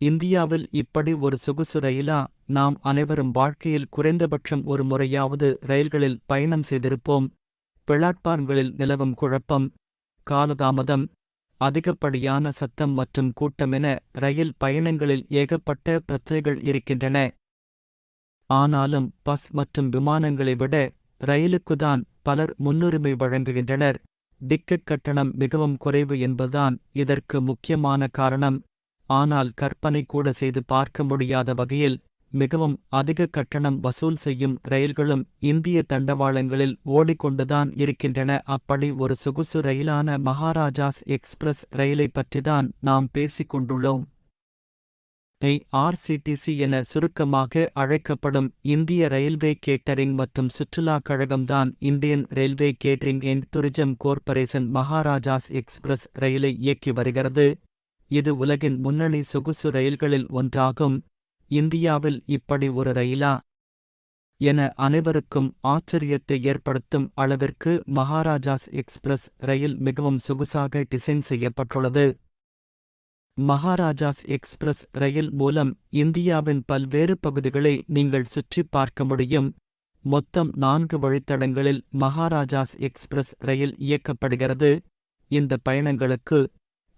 இந்தியாவில் இப்படி ஒரு சொகுசு ரயிலா? நாம் அனைவரும் வாழ்க்கையில் குறைந்தபட்சம் ஒரு முறையாவது ரயில்களில் பயணம் செய்திருப்போம். பிளாட்பார்ம்களில் நிலவும் குழப்பம் காலதாமதம் அதிகப்படியான சத்தம் மற்றும் கூட்டமென ரயில் பயணங்களில் ஏகப்பட்ட பிரச்சனைகள் இருக்கின்றன. ஆனாலும் பஸ் மற்றும் விமானங்களை விட ரயிலுக்குதான் பலர் முன்னுரிமை வழங்குகின்றனர். டிக்கெட் கட்டணம் மிகவும் குறைவு என்பதுதான் இதற்கு முக்கியமான காரணம். ஆனால் கற்பனை கூட செய்து பார்க்க முடியாத வகையில் மிகவும் அதிக கட்டணம் வசூல் செய்யும் ரயில்களும் இந்திய தண்டவாளங்களில் ஓடிக்கொண்டுதான் இருக்கின்றன. அப்படி ஒரு சொகுசு ரயிலான மகாராஜாஸ் எக்ஸ்பிரஸ் ரயிலை பற்றிதான் நாம் பேசிக் கொண்டுள்ளோம். ஐஆர்சிடிசி என சுருக்கமாக அழைக்கப்படும் இந்திய ரயில்வே கேட்டரிங் மற்றும் சுற்றுலா கழகம்தான் Indian Railway Catering and Tourism Corporation Maharajas Express ரயிலை இயக்கி வருகிறது. இது உலகின் முன்னணி சொகுசு ரயில்களில் ஒன்றாகும். இந்தியாவில் இப்படி ஒரு ரயிலா? என அனைவருக்கும் ஆச்சரியத்தை ஏற்படுத்தும் அளவிற்கு மகாராஜாஸ் எக்ஸ்பிரஸ் ரயில் மிகவும் சொகுசாக டிசைன் செய்யப்பட்டுள்ளது. மகாராஜாஸ் எக்ஸ்பிரஸ் ரயில் மூலம் இந்தியாவின் பல்வேறு பகுதிகளை நீங்கள் சுற்றி பார்க்க முடியும். மொத்தம் நான்கு வழித்தடங்களில் மகாராஜாஸ் எக்ஸ்பிரஸ் ரயில் இயக்கப்படுகிறது. இந்த பயணங்களுக்கு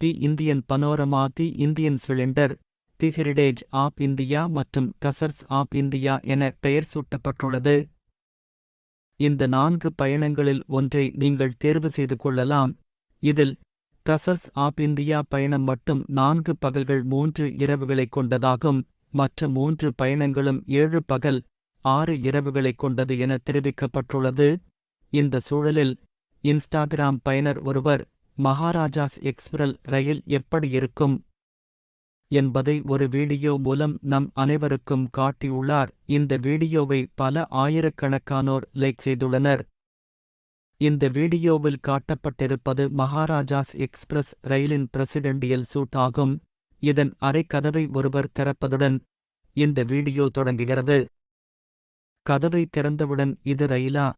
the Indian panorama the Indian splendour the heritage of India மற்றும் கசர்ஸ் ஆப் இந்தியா என பெயர் சூட்டப்பட்டுள்ளது. இந்த நான்கு பயணங்களில் ஒன்றை நீங்கள் தேர்வு செய்து கொள்ளலாம். இதில் கசர்ஸ் ஆப் இந்தியா பயணம் மட்டும் நான்கு பகல்கள் மூன்று இரவுகளைக் கொண்டதாகும் மற்ற மூன்று பயணங்களும் ஏழு பகல் ஆறு இரவுகளைக் கொண்டது என தெரிவிக்கப்பட்டுள்ளது. இந்த சூழலில் இன்ஸ்டாகிராம் பயனர் ஒருவர் மகாராஜாஸ் எக்ஸ்பிரல் ரயில் எப்படி இருக்கும்? என்பதை ஒரு வீடியோ மூலம் நம் அனைவருக்கும் காட்டியுள்ளார். இந்த வீடியோவை பல ஆயிரக்கணக்கானோர் லைக் செய்துள்ளனர். இந்த வீடியோவில் காட்டப்பட்டிருப்பது மகாராஜாஸ் எக்ஸ்பிரஸ் ரயிலின் பிரசிடெண்டியல் சூட் ஆகும். இதன் அரை ஒருவர் திறப்பதுடன் இந்த வீடியோ தொடங்குகிறது. கதவை திறந்தவுடன் இது ரயிலா?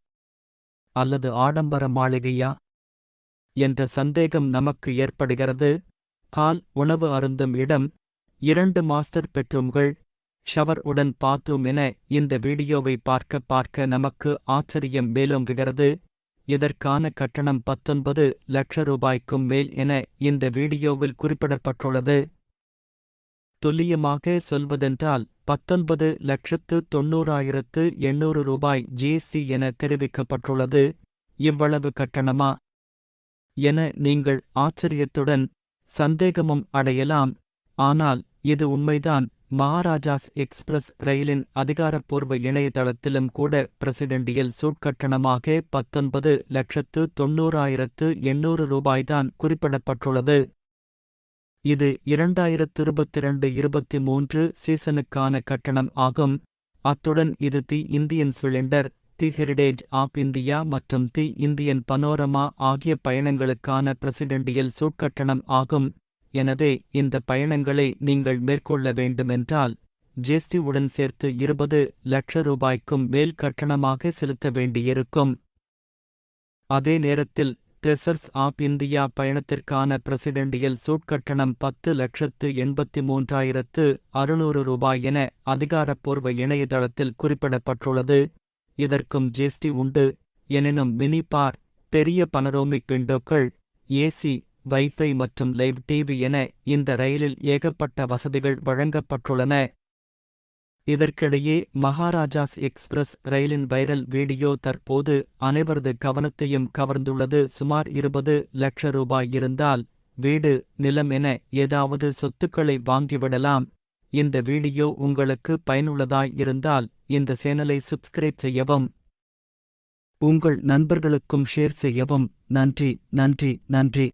அல்லது ஆடம்பர மாளிகையா? என்ற சந்தேகம் நமக்கு ஏற்படுகிறது. ஹால் உணவு அருந்தும் இடம் இரண்டு மாஸ்டர் பெட்ரூம்கள் ஷவர் உடன் பார்த்தோம் என இந்த வீடியோவை பார்க்க பார்க்க நமக்கு ஆச்சரியம் மேலோங்குகிறது. இதற்கான கட்டணம் பத்தொன்பது லட்ச ரூபாய்க்கும் மேல் என இந்த வீடியோவில் குறிப்பிடப்பட்டுள்ளது. துல்லியமாக சொல்வதென்றால் பத்தொன்பது லட்சத்து தொன்னூறாயிரத்து எண்ணூறு ரூபாய் ஜிஎஸ்டி என தெரிவிக்கப்பட்டுள்ளது. இவ்வளவு கட்டணமா? என நீங்கள் ஆச்சரியத்துடன் சந்தேகமும் அடையலாம். ஆனால் இது உண்மைதான். மகாராஜாஸ் எக்ஸ்பிரஸ் ரயிலின் அதிகாரப்பூர்வ இணையதளத்திலும் கூட பிரசிடெண்டியல் சூட்கட்டணமாக பத்தொன்பது லட்சத்து தொன்னூறாயிரத்து எண்ணூறு ரூபாய்தான் குறிப்பிடப்பட்டுள்ளது. இது இரண்டாயிரத்து இருபத்திரண்டு இருபத்தி மூன்று சீசனுக்கான கட்டணம் ஆகும். அத்துடன் இது the Indian splendour. The heritage of India மற்றும் தி இந்தியன் பனோரமா ஆகிய பயணங்களுக்கான பிரசிடெண்டியல் சூட்கட்டணம் ஆகும். எனவே இந்த பயணங்களை நீங்கள் மேற்கொள்ள வேண்டுமென்றால் ஜிஎஸ்டி உடன் சேர்த்து இருபது லட்ச ரூபாய்க்கும் மேல் கட்டணமாக செலுத்த வேண்டியிருக்கும். அதே நேரத்தில் ட்ரெசர்ஸ் ஆப் இந்தியா பயணத்திற்கான பிரசிடெண்டியல் சூட்கட்டணம் பத்து லட்சத்து எண்பத்தி மூன்றாயிரத்து அறுநூறு ரூபாய் என அதிகாரப்பூர்வ இணையதளத்தில் குறிப்பிடப்பட்டுள்ளது. இதற்கும் ஜிஎஸ்டி உண்டு. எனினும் மினி பார் பெரிய பனரோமிக் விண்டோக்கள் ஏசி வைஃபை மற்றும் லைவ் டிவி என இந்த ரயிலில் ஏகப்பட்ட வசதிகள் வழங்கப்பட்டுள்ளன. இதற்கிடையே மகாராஜாஸ் எக்ஸ்பிரஸ் ரயிலின் வைரல் வீடியோ தற்போது அனைவரது கவனத்தையும் கவர்ந்துள்ளது. சுமார் இருபது லட்ச ரூபாய் இருந்தால் வீடு நிலம் என ஏதாவது சொத்துக்களை வாங்கிவிடலாம். இந்த வீடியோ உங்களுக்கு பயனுள்ளதாய் இருந்தால் இந்த சேனலை சப்ஸ்கிரைப் செய்யவும். உங்கள் நண்பர்களுக்கும் ஷேர் செய்யவும். நன்றி நன்றி நன்றி.